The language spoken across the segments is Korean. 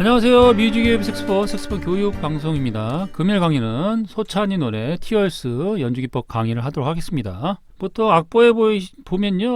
안녕하세요. 뮤직앱 색스폰 색스폰 교육 방송입니다. 금일 강의는 소찬이 노래 티얼스 연주기법 강의를 하도록 하겠습니다. 보통 악보에 보이, 보면요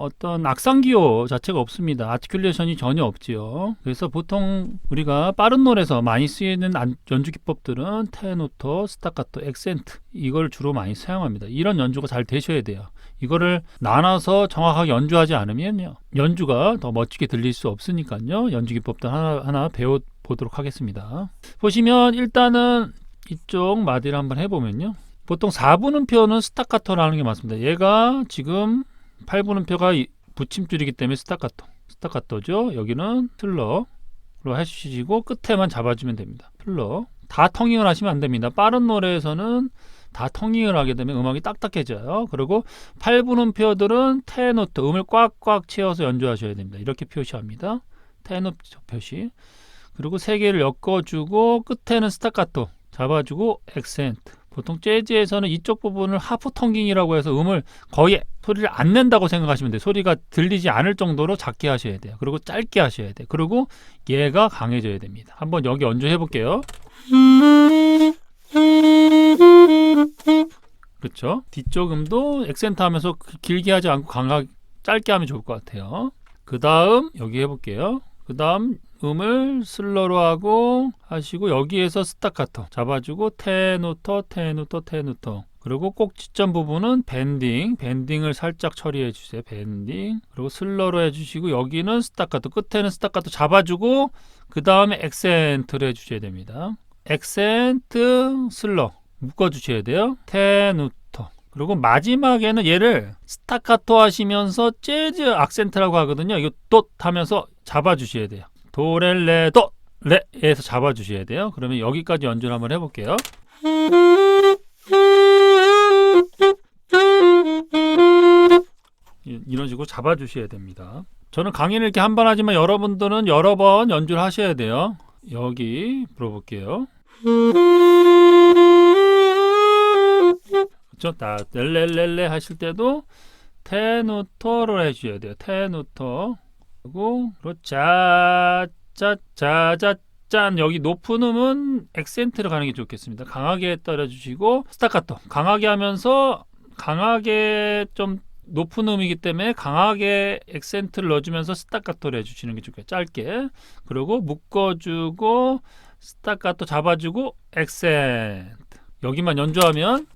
어떤 악상기호 자체가 없습니다. 아티큘레이션이 전혀 없지요. 그래서 보통 우리가 빠른 노래에서 많이 쓰이는 안- 연주 기법들은 테노터, 스타카토, 액센트 이걸 주로 많이 사용합니다. 이런 연주가 잘 되셔야 돼요. 이거를 나눠서 정확하게 연주하지 않으면요 연주가 더 멋지게 들릴 수 없으니까요 연주 기법도 하나 하나 배워 보도록 하겠습니다. 보시면 일단은 이쪽 마디를 한번 해보면요. 보통 4분음표는 스타카토라는 게 맞습니다. 얘가 지금 8분음표가 이- 붙임줄이기 때문에 스타카토. 스타카토죠. 여기는 틀러로 해주시고 끝에만 잡아주면 됩니다. 틀러. 다 텅잉을 하시면 안 됩니다. 빠른 노래에서는 다 텅잉을 하게 되면 음악이 딱딱해져요. 그리고 8분음표들은 테노트, 음을 꽉꽉 채워서 연주하셔야 됩니다. 이렇게 표시합니다. 테노트 표시. 그리고 세 개를 엮어주고 끝에는 스타카토 잡아주고 액센트. 보통 재즈에서는 이쪽 부분을 하프 텅깅이라고 해서 음을 거의 소리를 안 낸다고 생각하시면 돼요. 소리가 들리지 않을 정도로 작게 하셔야 돼요. 그리고 짧게 하셔야 돼요. 그리고 얘가 강해져야 됩니다. 한번 여기 연주해 볼게요. 그렇죠? 뒤쪽 음도 액센트 하면서 그- 길게 하지 않고 강하게 짧게 하면 좋을 것 같아요. 그 다음 여기 해볼게요. 그 다음 음을 슬러로 하고 하시고 여기에서 스타카토 잡아주고 테노터 테노터 테노터 그리고 꼭지점 부분은 밴딩 밴딩을 살짝 처리해 주세요. 밴딩. 그리고 슬러로 해주시고 여기는 스타카토 끝에는 스타카토 잡아주고 그 다음에 액센트를 해주셔야 됩니다. 액센트 슬러 묶어 주셔야 돼요. 테누터 그리고 마지막에는 얘를 스타카토 하시면서 재즈 악센트라고 하거든요. 이거 또 하면서 잡아 주셔야 돼요 도렐레 도 레에서 잡아 주셔야 돼요. 그러면 여기까지 연주를 한번 해볼게요. 이- 이런 식으로 잡아 주셔야 됩니다. 저는 강의를 이렇게 한 번 하지만 여러분들은 여러 번 연주를 하셔야 돼요. 여기 불어볼게요. 그렇죠? 다 렐렐렐레 하실 때도 테누터를 해주셔야 돼요. 테누 터 그리고 짜짜짜짜짠 여기 높은 음은 액센트로 가는 게 좋겠습니다. 강하게 떨어주시고 스타카토 강하게 하면서 강하게 좀 높은 음이기 때문에 강하게 액센트를 넣어주면서 스타카토를 해주시는 게 좋겠어요. 짧게 그리고 묶어주고 스타카토 잡아주고 액센트 여기만 연주하면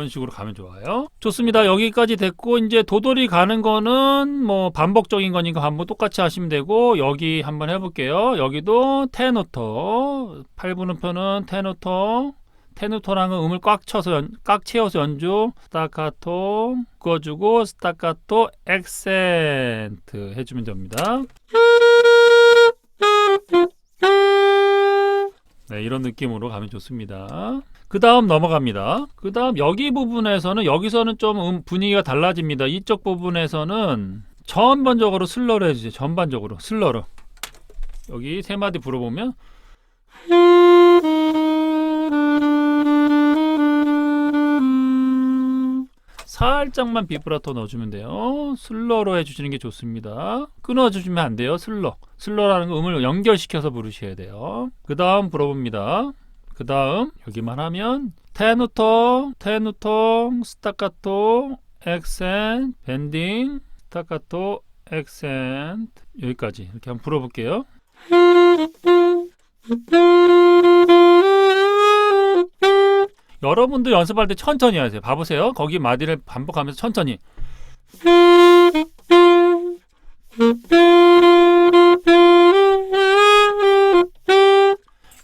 이런 식으로 가면 좋아요. 좋습니다. 여기까지 됐고 이제 도돌이 가는 거는 뭐 반복적인 거니까 반복 똑같이 하시면 되고 여기 한번 해볼게요. 여기도 테노터 8분음표는 테노터 테노터랑은 음을 꽉 쳐서 연, 꽉 채워서 연주 스타카토 묶어주고 스타카토 액센트 해주면 됩니다. 네, 이런 느낌으로 가면 좋습니다. 그 다음 넘어갑니다. 그 다음 여기 부분에서는 여기서는 좀 음, 분위기가 달라집니다. 이쪽 부분에서는 전반적으로 슬러로 해주세요. 전반적으로 슬러로. 여기 세 마디 불어보면 살짝만 비브라토 넣어주면 돼요. 슬러로 해주시는 게 좋습니다. 끊어주시면 안 돼요. 슬러. 슬러라는 거 음을 연결시켜서 부르셔야 돼요. 그 다음 불어봅니다. 그 다음 여기만 하면 테누터, 테누터, 스타카토, 액센트, 밴딩, 스타카토, 액센트 여기까지 이렇게 한번 불어볼게요. 여러분도 연습할 때 천천히 하세요. 봐보세요. 거기 마디를 반복하면서 천천히.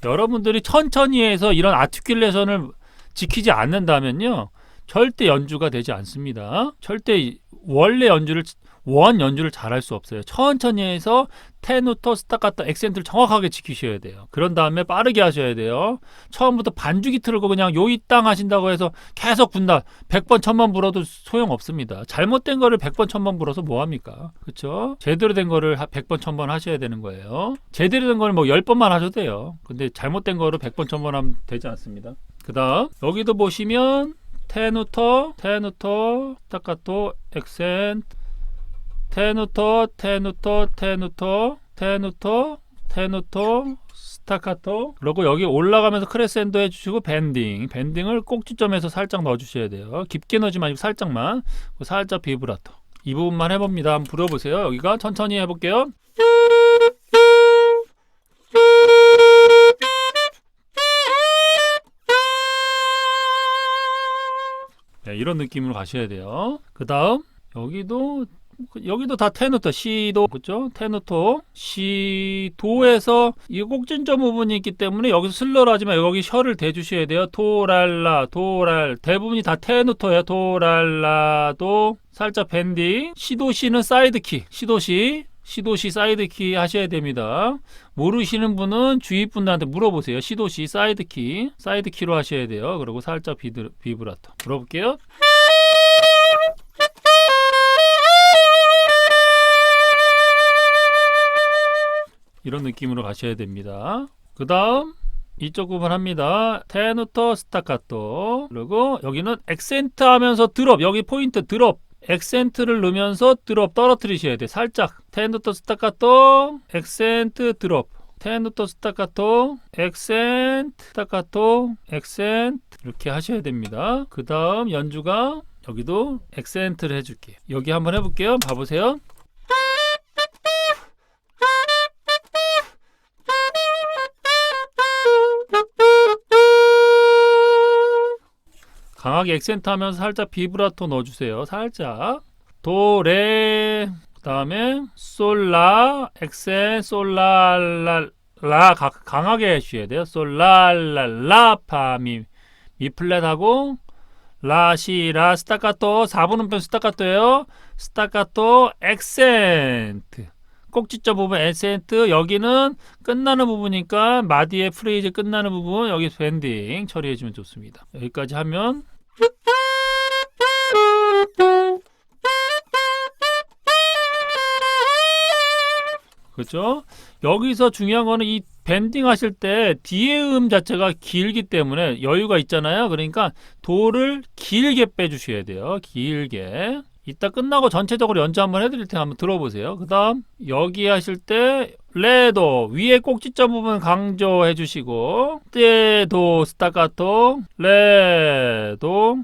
여러분들이 천천히 해서 이런 아티큘레이션을 지키지 않는다면요. 절대 연주가 되지 않습니다. 절대 원래 연주를 원 연주를 잘할 수 없어요. 천천히 해서 테누터, 스타카토, 액센트를 정확하게 지키셔야 돼요. 그런 다음에 빠르게 하셔야 돼요. 처음부터 반주기 틀고 그냥 요이 땅 하신다고 해서 계속 군다. 100번, 1000번 불어도 소용 없습니다. 잘못된 거를 100번, 1000번 불어서 뭐 합니까? 그렇죠? 제대로 된 거를 100번, 1000번 하셔야 되는 거예요. 제대로 된 거를 뭐 10번만 하셔도 돼요. 근데 잘못된 거를 100번, 1000번 하면 되지 않습니다. 그 다음 여기도 보시면 테누터, 테누터, 스타카토, 액센트 테누터 테누터 테누터 테누터 테누터 스타카토. 그리고 여기 올라가면서 크레센도 해주시고 밴딩. 밴딩을 꼭지점에서 살짝 넣어주셔야 돼요. 깊게 넣지 마시고 살짝만. 살짝 비브라토. 이 부분만 해봅니다. 한번 불어보세요. 여기가 천천히 해볼게요. 네, 이런 느낌으로 가셔야 돼요. 그 다음 여기도 여기도 다 테누토 시도 그죠? 테누토 시도에서 이 꼭진점 부분이 있기 때문에 여기서 슬러를 하지만 여기 혀를 대주셔야 돼요. 도랄라 도랄. 대부분이 다 테누토예요 도랄라도. 살짝 밴딩. 시도시는 사이드키. 시도시 시도시 사이드키 하셔야 됩니다. 모르시는 분은 주위 분들한테 물어보세요. 시도시 사이드키. 사이드키로 하셔야 돼요. 그리고 살짝 비드, 비브라토. 불어볼게요 이런 느낌으로 가셔야 됩니다. 그 다음 이쪽 부분 합니다. 테누터 스타카토 그리고 여기는 액센트 하면서 드롭 여기 포인트 드롭 액센트를 넣으면서 드롭 떨어뜨리셔야 돼. 살짝 테누터 스타카토 액센트 드롭 테누터 스타카토 액센트 스타카토 액센트 이렇게 하셔야 됩니다. 그 다음 연주가 여기도 액센트를 해줄게. 여기 한번 해볼게요. 봐보세요. 강하게 액센트 하면서 살짝 비브라토 넣어주세요. 살짝. 도, 레, 그 다음에 솔라, 액센, 솔라, 라, 라, 강하게 해주셔야 돼요. 솔라, 라, 라, 파, 미, 미 플랫하고, 라, 시, 라, 스타카토, 4분 음편 스타카토예요. 스타카토, 액센트. 꼭지점 부분 액센트 여기는 끝나는 부분이니까 마디의 프레이즈 끝나는 부분 여기 밴딩 처리해 주면 좋습니다. 여기까지 하면 그렇죠? 여기서 중요한 거는 이 밴딩 하실 때 뒤에 음 자체가 길기 때문에 여유가 있잖아요. 그러니까 도를 길게 빼주셔야 돼요. 길게. 이따 끝나고 전체적으로 연주 한번 해드릴 테니 한번 들어보세요. 그 다음 여기 하실 때 레도 위에 꼭지점 부분 강조해 주시고 때도 스타카토 레도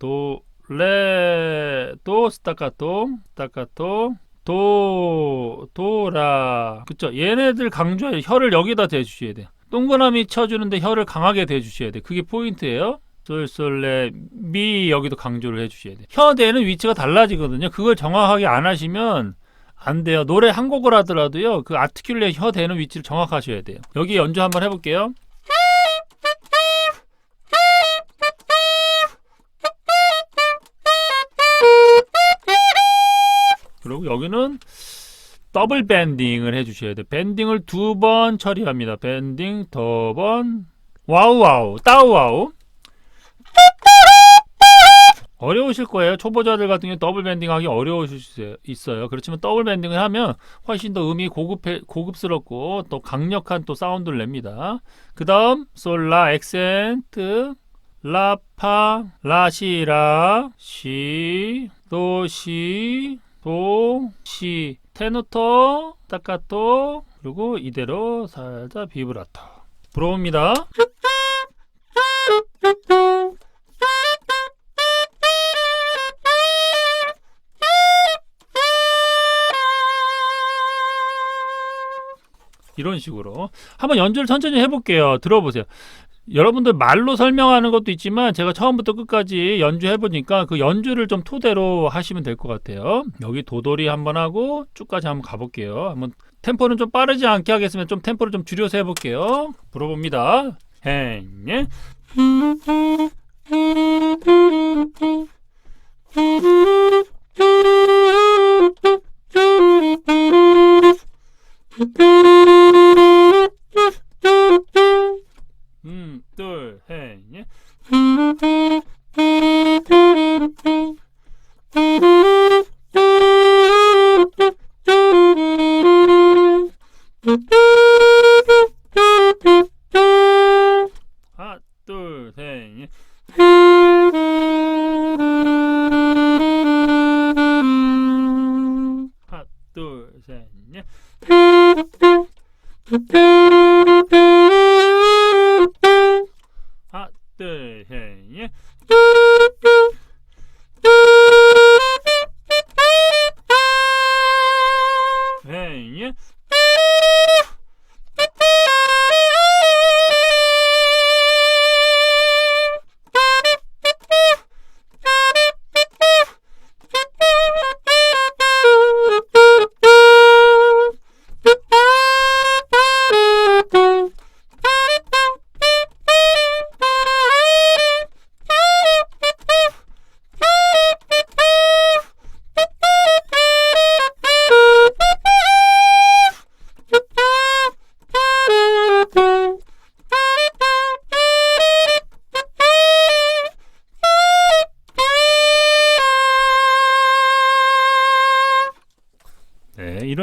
도 레도 스타카토 스타카토 도 도라 그쵸 얘네들 강조해 혀를 여기다 대주셔야 돼요 동그라미 쳐주는데 혀를 강하게 대주셔야 돼 그게 포인트예요 솔솔레 미 여기도 강조를 해주셔야 돼요. 혀대는 위치가 달라지거든요. 그걸 정확하게 안 하시면 안 돼요. 노래 한 곡을 하더라도요. 그 아티큘레 혀 대는 위치를 정확하셔야 돼요. 여기 연주 한번 해볼게요. 여기는 더블 밴딩을 해주셔야 돼요. 밴딩을 두 번 처리합니다. 밴딩 두 번. 와우 와우 따우 와우 어려우실 거예요. 초보자들 같은 경우 더블 밴딩하기 어려우실 수 있어요. 그렇지만 더블 밴딩을 하면 훨씬 더 음이 고급해, 고급스럽고 또 강력한 또 사운드를 냅니다. 그 다음 솔라 액센트 라파 라시라 시 도시 도 시 테누토 타카토 그리고 이대로 살짝 비브라토 불어봅니다. 이런 식으로 한번 연주를 천천히 해볼게요. 들어보세요. 여러분들 말로 설명하는 것도 있지만 제가 처음부터 끝까지 연주해 보니까 그 연주를 좀 토대로 하시면 될 것 같아요. 여기 도돌이 한번 하고 쭉까지 한번 가볼게요. 한번 템포는 좀 빠르지 않게 하겠으면 좀 템포를 좀 줄여서 해볼게요. 불어봅니다. 행예.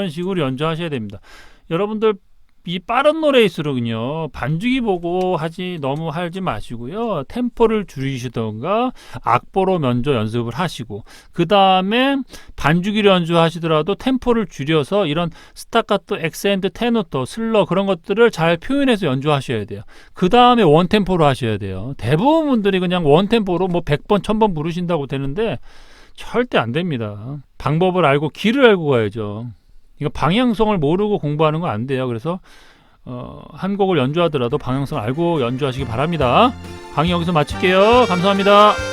이런 식으로 연주하셔야 됩니다. 여러분들 이 빠른 노래일수록은요 반주기 보고 하지 너무 하지 마시고요 템포를 줄이시던가 악보로 먼저 연습을 하시고 그 다음에 반주기를 연주하시더라도 템포를 줄여서 이런 스타카토, 엑센트, 테노토, 슬러 그런 것들을 잘 표현해서 연주하셔야 돼요. 그 다음에 원 템포로 하셔야 돼요. 대부분 분들이 그냥 원 템포로 뭐 100번, 1000번 부르신다고 되는데 절대 안 됩니다. 방법을 알고 길을 알고 가야죠. 이거 방향성을 모르고 공부하는 거안 돼요. 그래서 어, 한 곡을 연주하더라도 방향성을 알고 연주하시기 바랍니다. 강의 여기서 마칠게요. 감사합니다.